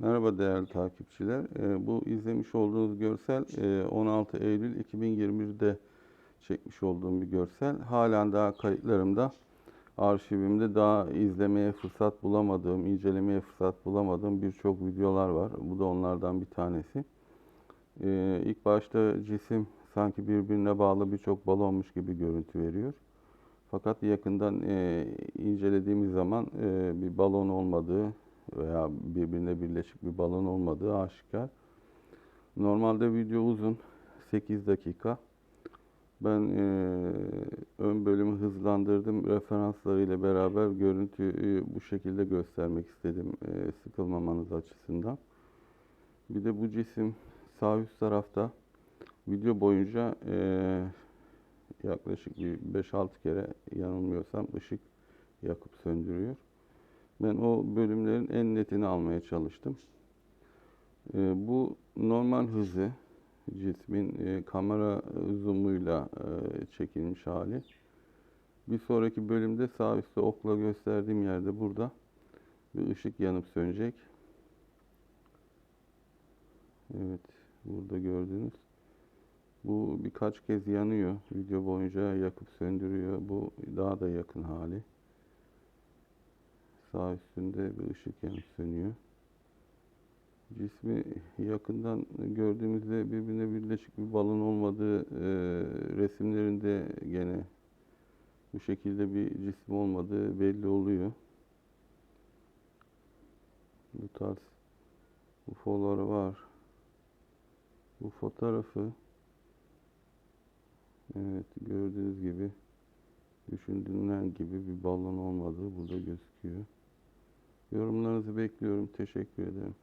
Merhaba değerli takipçiler. Ee, Bu izlemiş olduğunuz görsel e, 16 Eylül 2021'de çekmiş olduğum bir görsel. Halen daha kayıtlarımda, arşivimde daha izlemeye fırsat bulamadığım, incelemeye fırsat bulamadığım birçok videolar var. Bu da onlardan bir tanesi. Ee, İlk başta cisim sanki birbirine bağlı birçok balonmuş gibi görüntü veriyor. Fakat yakından e, incelediğimiz zaman e, bir balon olmadığı veya birbirine birleşik bir balon olmadığı aşikar. Normalde video uzun, 8 dakika. Ben e, ön bölümü hızlandırdım. Referanslarıyla beraber görüntüyü bu şekilde göstermek istedim e, sıkılmamanız açısından. Bir de bu cisim sağ üst tarafta video boyunca e, yaklaşık bir 5-6 kere yanılmıyorsam ışık yakıp söndürüyor. Ben o bölümlerin en netini almaya çalıştım. Ee, bu normal hızı cismin e, kamera zoomuyla e, çekilmiş hali. Bir sonraki bölümde sağ üstte okla gösterdiğim yerde burada bir ışık yanıp sönecek. Evet, burada gördüğünüz. Bu birkaç kez yanıyor. Video boyunca yakıp söndürüyor. Bu daha da yakın hali. Sağ üstünde bir ışık yanıp sönüyor. Cismi yakından gördüğümüzde birbirine birleşik bir balon olmadığı e, resimlerinde gene bu şekilde bir cisim olmadığı belli oluyor. Bu tarz UFO'lar var. Bu fotoğrafı evet gördüğünüz gibi düşündüğünden gibi bir balon olmadığı burada gözüküyor. Yorumlarınızı bekliyorum. Teşekkür ederim.